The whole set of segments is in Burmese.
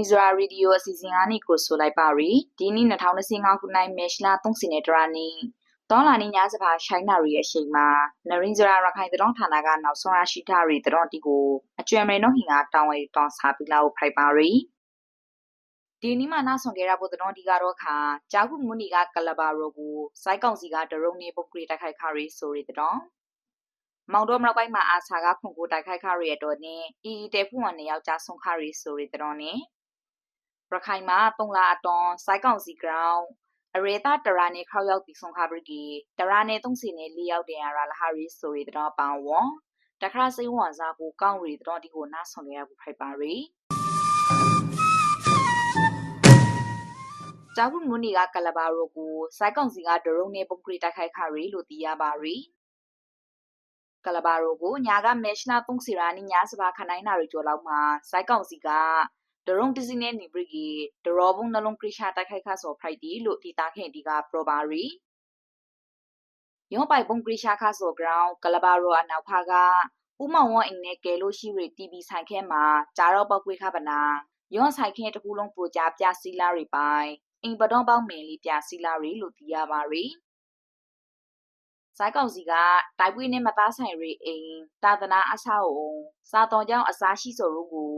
ရီဇရာရေဒီယိုအစီအစဉ်ကနေကိုဆိုလိုက်ပါရီဒီနေ့2025ခုနှစ်မေရှလာ30နဲ့တရာနီတောလာနီညာစပါရှိုင်းနာရီရဲ့အချိန်မှာနရင်းဇရာရခိုင်တောဌာနကနောက်ဆုံးရရှိထားရီတောတီကိုအကျွမ်းမဲနော်ဟင်ကတောင်းဝဲတောင်းစားပြီးလောက်ဖိုက်ပါရီဒီနေ့မှနားဆွန်ခဲ့ရဖို့တောတီကတော့ခါဂျာခုမူနီကကလဘာရိုကိုစိုက်ကောင်စီကဒရုံနေပုတ်ကရီတိုက်ခိုက်ခါရီဆိုရီတောမောင်တော်မလောက်ပိုင်းမှာအာဆာကခွန်ကိုတိုက်ခိုက်ခါရီရတော့နေအီတဲဖူဝန်နေယောက်ျားဆုံးခါရီဆိုရီတောနေ ရခိုင်မှာတုံလာအတွန်စိုက်ကောင်စီဂရောင်းအရေတာတရာနေခေါရောက်ပြီးဆုံးခါပရီတရာနေသုံးစီနေလေးရောက်တယ်ရလာဟာရီဆိုရီတော့ပန်ဝွန်တခါစိဝန်စားကိုကောင်းရီတော့ဒီကိုနားဆောင်ရဘူးဖိုက်ပါရီဂျာဘူးမူနီကကလဘာရိုကိုစိုက်ကောင်စီကဒရုံနေပုံကရီတိုက်ခိုက်ခါရီလို့သိရပါရီကလဘာရိုကိုညာကမဲရှနာသုံးစီရာနီညာစပါခနိုင်နာရီကျော်လောက်မှာစိုက်ကောင်စီက ဒရုံတစီနဲ့နေဘရီဒရောဘုံနှလုံးခရရှာတိုက်ခိုက်ခါဆိုဖရိုက်တီလို့ဒီတာခင်ဒီကပရိုဘာရီယောပိုင်ပုံခရရှာခါဆိုဂရောင်းကလဘာရိုအနောက်ဖာကဥမောင်ဝအင်းနဲ့ကဲလို့ရှိရီတီဗီဆိုင်ခဲမှာဂျာတော့ပောက်ကွေးခါပနာယောဆိုင်ခဲတကူလုံးပရိုဂျာပြစီလာရီပိုင်အင်ပဒေါပေါင်းမင်လီပြစီလာရီလို့သိရပါရီဆိုင်ကောင်စီကတိုက်ပွေးနဲ့မသားဆိုင်ရီအိမ်တာသနာအဆောက်အုံစာတော်ကြောင့်အစားရှိဆိုတို့ကို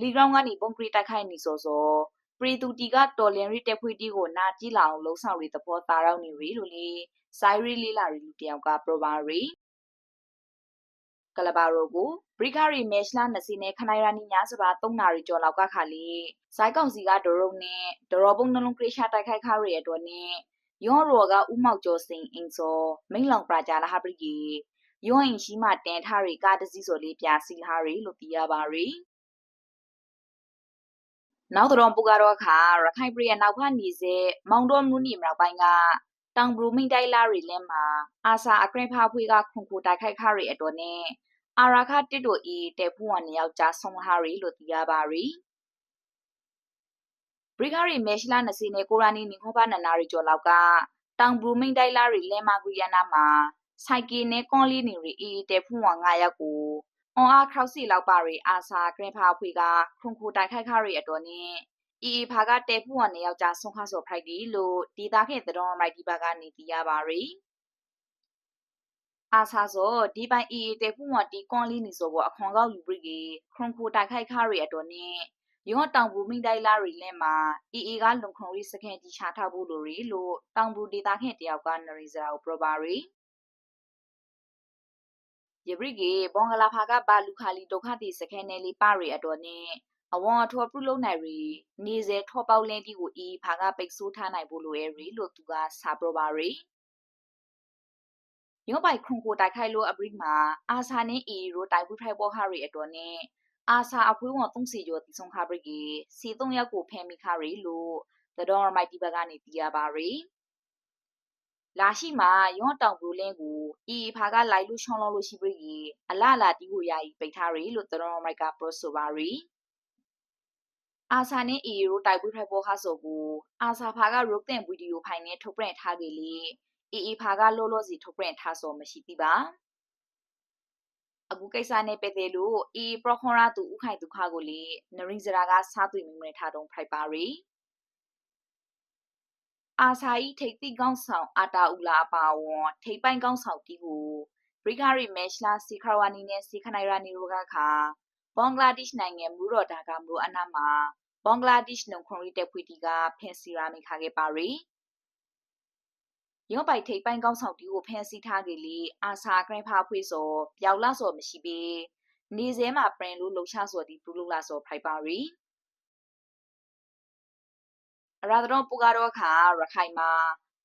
လီဂရောင်းကနေပုံကရီတိုက်ခိုက်နေစောစောပရီတူတီကတော်လင်ရီတက်ဖွေတီကိုနာကြည့်လာအောင်လှုံ့ဆော်ရီသဘောသားရောက်နေရီလို့လေဆိုင်ရီလေးလာရီလူတယောက်ကပရိုဘာရီကလဘာရိုကိုဘရိခရီမဲရှလာနစီနဲ့ခနိုင်ရာနီညာစပါ3နာရီကျော်လောက်ကခါလီစိုက်ကောင်စီကဒရုံနဲ့ဒရောပုံနှလုံးကရိရှာတိုက်ခိုက်ခါရရဲ့တော့နဲ့ယောရောကဥမောက်ကျော်စိန်အင်းစောမိန်လောင်ပရာဂျာလာဟာပရီယောအင်ရှိမှတင်ထားရီကားတစီဆိုလေးပြစီလာရီလို့သိရပါရီ နောက်တော့ပူကတော့ခါရခိုင်ပြည်ရဲ့နောက်ဖက်နေစေမောင်တော်မူနီမြောက်ပိုင်းကတောင်ဘရူမိန်တိုင်းလာရီလဲမှာအာစာအကရင်ဖာဖွေးကခုန်ခုတိုက်ခိုက်ခါရီအတော်နဲ့အာရာခတစ်တို့ဤတေဖူဝန်ယောက်ျားဆုံးဟာရီလို့သိရပါရီဘရိဂါရီမဲရှလာနစီနေကိုရာနီနီခေါပါနနာရီကျော်လောက်ကတောင်ဘရူမိန်တိုင်းလာရီလဲမာဂရီယာနာမှာစိုက်ကီနဲ့ကွန်လီနီရီဤတေဖူဝန်9ယောက်ကို အွန်အားခေါစီလောက်ပါရီအာစာဂရင်ဖာဖွေကခုန်ခုတိုက်ခိုက်ခရီအတော်နဲ့အီအီဖာကတဲဖူဝနေယောက်ျားဆုံးခဆော့ဖိုက်ဒီလို့ဒီသားခဲ့တဲ့တော်မိုက်ဒီဘာကနေတီးရပါရီအာစာဆိုဒီပိုင်အီအီတဲဖူဝတီကွန်လီနီဆိုဘောအခွန်ကောက်ယူဘရီကခုန်ခုတိုက်ခိုက်ခရီအတော်နဲ့ယောတောင်ဘူးမိတိုင်းလာရီလဲမှာအီအီကလုံခုံရီစခင်တီချထားဖို့လိုရီလို့တောင်ဘူးဒေတာခင်တယောက်ကနရီဇာကိုပရပါရီ ယဘရိကေဘောင်္ဂလာဖာကဘာလူခါလီဒုက္ခတိစခဲနယ်လီပါရီအတော်နဲ့အဝန်အထောပရုလုံးနိုင်ရီနေစေထောပေါလင်းတီကိုအီဖာကပိတ်ဆိုးထားနိုင်ဖို့လိုရဲ့ရီလို့သူကစာပရပါရီယောပိုင်ခုန်ကိုတိုက်ခိုက်လို့အပရိမှာအာဆာနဲ့အီရိုတိုက်ဘူးဖိုက်ပေါ်ခရီအတော်နဲ့အာဆာအဖွေးဝန်30ကျော်တီဆုံးခပရိကေစီ3ရက်ကိုဖဲမိခရီလို့သတော်မိုက်တီဘက်ကနေတီးရပါရီ လာရှိမှာယောတောင်ဘလူးလင်းကိုအီဖာကလိုက်လို့ရှောင်းလို့ရှိပြီအလာလာတီကိုယာယီပိတ်ထားရီလို့တရောမိုက်ကပရိုဆိုပါရီအာဆာနဲ့အီရိုတိုက်ပွေးဖိုက်ပေါ်ခါဆိုကိုအာဆာဖာကရုတ်တဲ့ဗီဒီယိုဖိုင်နဲ့ထုတ်ပြန်ထားကြလေအီအီဖာကလောလောစီထုတ်ပြန်ထားဆိုမရှိပြီပါအခုကိစ္စနဲ့ပတ်သက်လို့အီပရခွန်ရာသူဥခိုင်ဒုခကိုလေနရင်းစရာကစားသွေးမိမထားတုံးဖိုက်ပါရီ အာဆာဤထိပ်တိကောင်းဆောင်အာတာဦးလာအပါဝွန်ထိပ်ပိုင်းကောင်းဆောင်တီကိုဘရိဂါရီမက်ရှလာစီခရဝနီနဲ့စီခနိုင်ရာနီရိုကခါဘင်္ဂလားဒေ့ရှ်နိုင်ငံမူရော်ဒါကမူအနာမှာဘင်္ဂလားဒေ့ရှ်နုံခွန်ရီတက်ဖွေတီကဖင်စီရာမီခါခဲ့ပါရီရောပိုက်ထိပ်ပိုင်းကောင်းဆောင်တီကိုဖန်ဆီးထားကြလေအာဆာဂရန်ဖာဖွေစောပျောက်လာစောမရှိပေနေစဲမှာပရင်လို့လှုပ်ရှားစောဒီပူလို့လာစောဖိုက်ပါရီ အရာတော်ပူကတော့ခါရခိုင်မှာ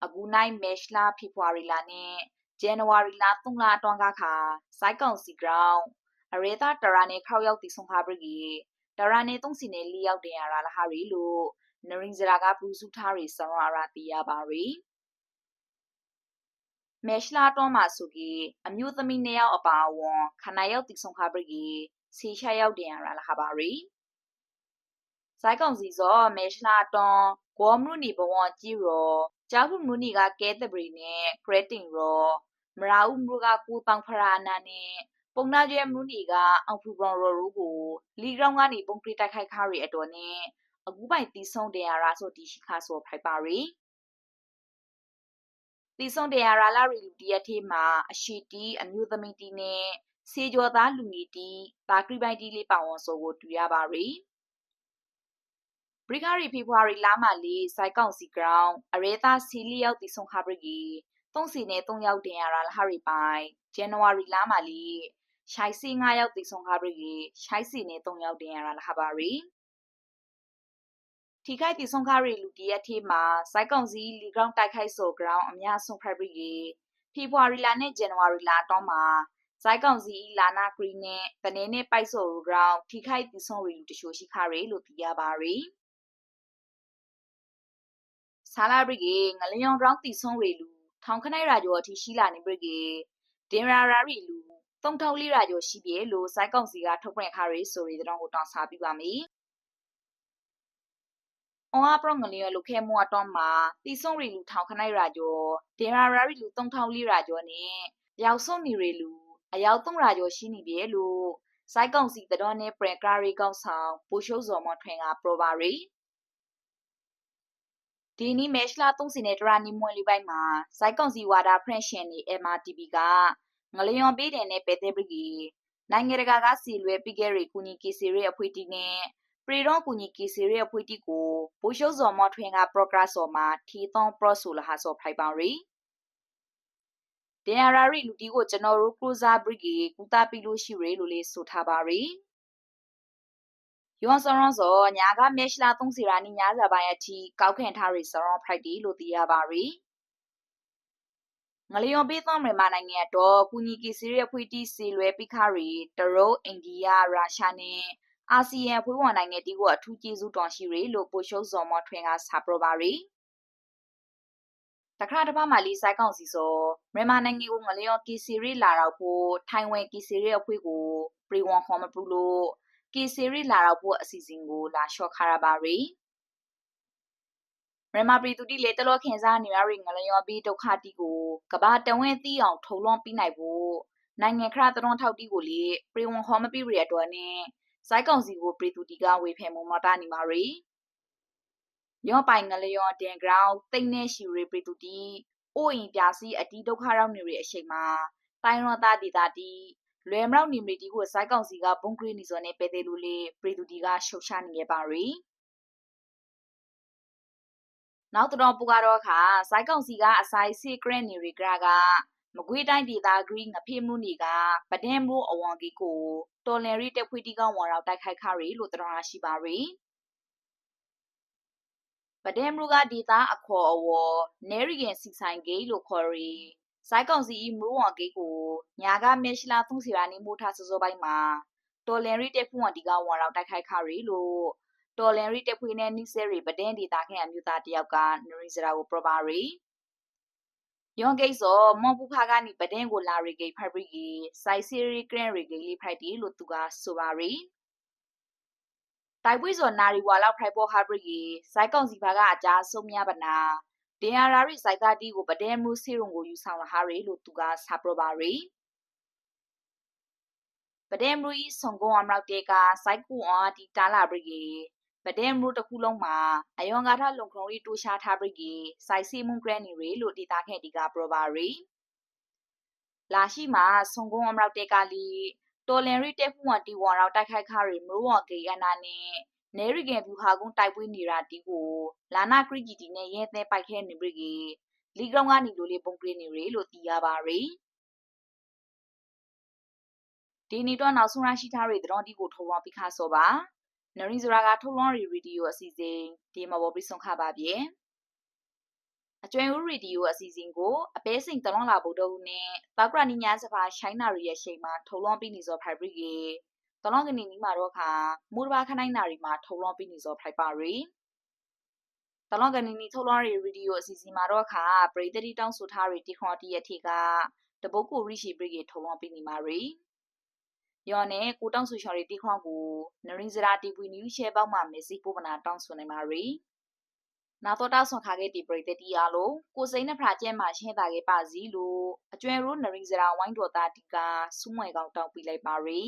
အကူနိုင်မက်ရှလာဖေဖော်ဝါရီလနဲ့ဇန်နဝါရီလ3လအတွင်းကခါစိုက်ကောင်စီဂရောင်းအရေတာတရာနေခောက်ရောက်တည်ဆုံခါပရီတရာနေသုံးစီနေလီရောက်တင်ရတာလာဟာရီလို့နရင်ဇရာကပူစုထားရီစရအရာတီရပါရီမဲရှလာတော့မှာဆိုကြီးအမျိုးသမီးနှစ်ယောက်အပါအဝင်ခနာရောက်တည်ဆုံခါပရီစီရှာရောက်တင်ရတာလာဟာပါရီဇိုက်ကောင်စီစောမဲရှလာတွ န်ဂေါမရုနီဘဝကြည့်ရောဂျာဟုမုနီကကဲတပရီနဲ့ဂရက်တင်ရောမရာဥမရုကကိုတောင်ဖရာနာနဲ့ပုံနာကျဲမရုနီကအောင်ဖူဘရွန်ရောရူကိုလီဂရောင်းကနေပုံပရီတိုက်ခိုက်ခါရီအတော်နဲ့အခုပိုင်တီဆုံတရာရာဆိုတီရှိခါဆိုဖိုက်ပါရီတီဆုံတရာရာလာရီလူတီရထေးမှာအရှိတီအမျိုးသမီးတီနဲ့စေကျော်သားလူငယ်တီတာကရိပိုင်တီလေးပါဝန်ဆိုကိုတူရပါရီ ဘရိဂါရီဖေဖော်ဝါရီလမှာလေးစိုက်ကောင်စီဂရောင်းအရဲသားစီလီရောက်တီဆုံခါဘရီဂီသုံးစီနဲ့သုံးယောက်တင်ရတာလာရီပိုင်ဇန်နဝါရီလမှာလေးရှိုက်စီ9ယောက်တီဆုံခါဘရီဂီရှိုက်စီနဲ့3ယောက်တင်ရတာလာပါရီထိခိုက်တီဆုံခါရီလူတီရဲ့ထေးမှာစိုက်ကောင်စီလီဂရောင်းတိုက်ခိုက်ဆိုဂရောင်းအများဆုံးဖက်ဘရီဂီဖေဖော်ဝါရီလနဲ့ဇန်နဝါရီလတော့မှာဇိုက်ကောင်စီလာနာဂရီနဲ့တနေနဲ့ပိုက်ဆိုရူဂရောင်းထိခိုက်တီဆုံရီလူတရှိုးရှိခါရီလို့သိရပါရီ ဆာလာဘရီဂီငလျောင်ဂရောင်းတီဆုံရီလူထောင်ခနိုင်ရာကျော်အထိရှိလာနေဘရီဂီတင်ရာရာရီလူတုံထောက်လေးရာကျော်ရှိပြေလို့စိုက်ကောင်စီကထုတ်ပြန်ခါရီဆိုရီတောင်းကိုတောင်းစားပြပါမယ်။အော်အပရငလျော်လူခဲမွားတော့မှာတီဆုံရီလူထောင်ခနိုင်ရာကျော်တင်ရာရာရီလူတုံထောက်လေးရာကျော်နဲ့ရောက်ဆုံနေရီလူအယောက်300ကျော်ရှိနေပြီလို့စိုက်ကောင်စီတတော်နဲ့ပရကရာရီကောင်ဆောင်ပိုရှိုးစော်မထွင်ကပရိုပါရီ ဒီနီမဲရှလာ30နဲ့တရာနီမွန်လီပိုင်းမှာစိုက်ကောင်စီဝါဒဖရန့်ရှင်နေ MRTV ကငလျော်ပေးတယ်နဲ့ပဲတဲ့ပရီနိုင်ငံတကာကစီလွဲပြီးခဲ့ရီကူညီကီစီရဲအဖွေတီနဲ့ပရီတော့ကူညီကီစီရဲအဖွေတီကိုဘိုးရှိုးစော်မထွင်ကပရိုဂရက်ဆော်မှာထီသွန်ပရော့ဆိုလာဟာဆော်ဖိုင်ပါရီတင်ရာရီလူတီကိုကျွန်တော်တို့ကရူဇာဘရစ်ဂီကူတာပီလို့ရှိရလို့လေးဆိုထားပါရီ ယွန်စရွန်စောညာကမဲရှလာ3စီရာနီညာစာပိုင်းအထိကောက်ခံထားရီစရွန်ဖရိုက်တီလို့သိရပါရီငလျော်ပေးသောမြန်မာနိုင်ငံတော့ကူညီကီစီရဲ့ဖွေးတီစီလွဲပိခရီတရုတ်အိန္ဒိယရုရှားနဲ့အာဆီယံဖွေးဝင်နိုင်ငံတီကိုအထူးကျေးဇူးတော်ရှိရလို့ပိုရှုံးစော်မထွင်ကစာပရပါရီတခါတပတ်မှလီဆိုင်ကောင်စီဆိုမြန်မာနိုင်ငံကိုငလျော်ကီစီရီလာတော့ဖို့ထိုင်ဝမ်ကီစီရီအဖွေးကိုပရီဝန်ခေါ်မပူလို့ ကီစီရီလာတော့ဖို့အစီအစဉ်ကိုလာလျှော့ခါရပါရီမြန်မာပြည်သူတိလေတလောခင်စားနေရရင်ငလျော်ပြီးဒုက္ခတိကိုကဘာတဝင်းတီးအောင်ထုံလွန်ပြီးနိုင်ဖို့နိုင်ငံခရတရွန်ထောက်တီကိုလေပရီဝန်ခေါ်မပြီးရတဲ့နဲ့စိုက်ကောင်စီကိုပြည်သူတီကဝေဖယ်မမတာနေပါရီယောပိုင်ငလျော်တင်ဂရောင်းတိတ်နေရှိရီပြည်သူတီအိုးရင်ပြစီအတီဒုက္ခရောက်နေရအချိန်မှာတိုင်းရောသားဒေတာတီ လွယ်မရောက်နေမီတီကိုစိုက်ကောင်စီကဘုံကရီနီစောနဲ့ပဲတဲ့လူလေးပြည်သူတီကရှုတ်ချနေရပါရီနောက်တော့ပူကတော့ခါစိုက်ကောင်စီကအဆိုင်စီဂရန်နီရီဂရာကမကွေးတိုင်းဒေသဂရီငဖေမှုနီကပဒဲမိုးအဝန်ကီကိုတော်လန်ရီတက်ဖွေးတီကောင်ဝါရောက်တိုက်ခိုက်ခရီလို့တရရှိပါရီပဒဲမရူကဒေသအခေါ်အဝေါ်နေရီဂန်စီဆိုင်ဂေးလို့ခေါ်ရီ စိုက်ကောင်စီမရူဝန်ဂေးကိုညာကမဲရှလာသုံးစီရာနီမိုထားစောစောပိုင်းမှာတော်လန်ရီတက်ဖွဝန်တီကောင်ဝါရောက်တိုက်ခိုက်ခရီလို့တော်လန်ရီတက်ဖွေးနဲ့နိဆယ်ရီပဒင်းဒေတာခန့်အမျိုးသားတယောက်ကနရီစရာကိုပရပါရီယွန်ဂိတ်စောမော်ပူဖာကနိပဒင်းကိုလာရီဂိတ်ဖဘရီဂီစိုက်စီရီဂရန်ရီဂိတ်လီဖိုက်တီလို့သူကဆိုပါရီတိုက်ပွဲစောနာရီဝါလောက်ဖိုက်ပေါ်ဟာဘရီဂီစိုက်ကောင်စီဖာကအကြဆုံးမြပနာ တင်ယာရာရီစိုက်သားတီကိုပဒဲမူစီရုံကိုယူဆောင်လာဟာရီလို့သူကစာပရပါရီပဒဲမူဤဆုံကုံအမလောက်တေကစိုက်ကူအော်တီတာလာဘရီဂီဗဒဲမလို့တစ်ခုလုံးမှာအယောင်ကာထလုံခုံရီတူရှာထားပြီးကြီးစိုက်စီမွန်ဂရန်နီရီလို့ဒေတာခဲ့ဒီကပရဘာရီလာရှိမှာဆုံကုန်းအမရောက်တဲကလီတော်လန်ရီတက်ဖူဝန်တီဝါရောက်တိုက်ခိုက်ခါရီမလို့ဝကေအနာနဲ့ နေရီဂန်ဘူဟာကုန်းတိုက်ပွဲနေတာတီကိုလာနာခရီဂျီတီနဲ့ရဲသဲပိုက်ခဲနေပြီးကြီးလီကောင်ကနေလိုလေးပုံပြနေရီလို့သိရပါရီဒီနီတော့နောက်ဆုံးရရှိထားတဲ့တတော်တီကိုထုံအောင်ပြီးခါစောပါနရီဇရာကထုတ်လွှင့်ရီရေဒီယိုအစီအစဉ်ဒီမှာပေါ်ပြီးဆုံးခပါပြီအကျွမ်းဦးရေဒီယိုအစီအစဉ်ကိုအပဲစိန်တလွန်လာဗုဒ္ဓဟူးနဲ့တောက်ကရနီညာစပါရှိုင်းနာရီရဲ့ချိန်မှာထုတ်လွှင့်ပြီးနေစောဖိုင်ဘရီကေ တလွန်ကနေနီမှာတော့ခါမူရဘာခနိုင်နာရီမှာထုတ်လွှင့်ပြီးနေစောဖိုင်ပါရီတလွန်ကနေနီထုတ်လွှင့်ရီရေဒီယိုအစီအစဉ်မှာတော့ခါပရိသတိတောင်းဆိုထားရီတီခွန်တီရဲ့ထေကတပုတ်ကိုရိရှိဘရီကေထုတ်လွှင့်ပြီးနေမှာရီယောနဲ့ကိုတောင်းဆူချော်ရီတိခွန်ကိုနရင်းစရာတီပွီနျူးရှဲပေါက်မှာမေစီပိုပနာတောင်းဆွနေမာရီနာတော့တောက်ဆွန်ခါခဲ့တီပရိသတိအားလို့ကိုစိန်နဲ့ဖရာကျဲမှာရှင်းတာခဲ့ပါစီလို့အကျွဲရိုးနရင်းစရာဝိုင်းတော်သားတီကစူးမွေကောင်တောင်းပြလိုက်ပါရီ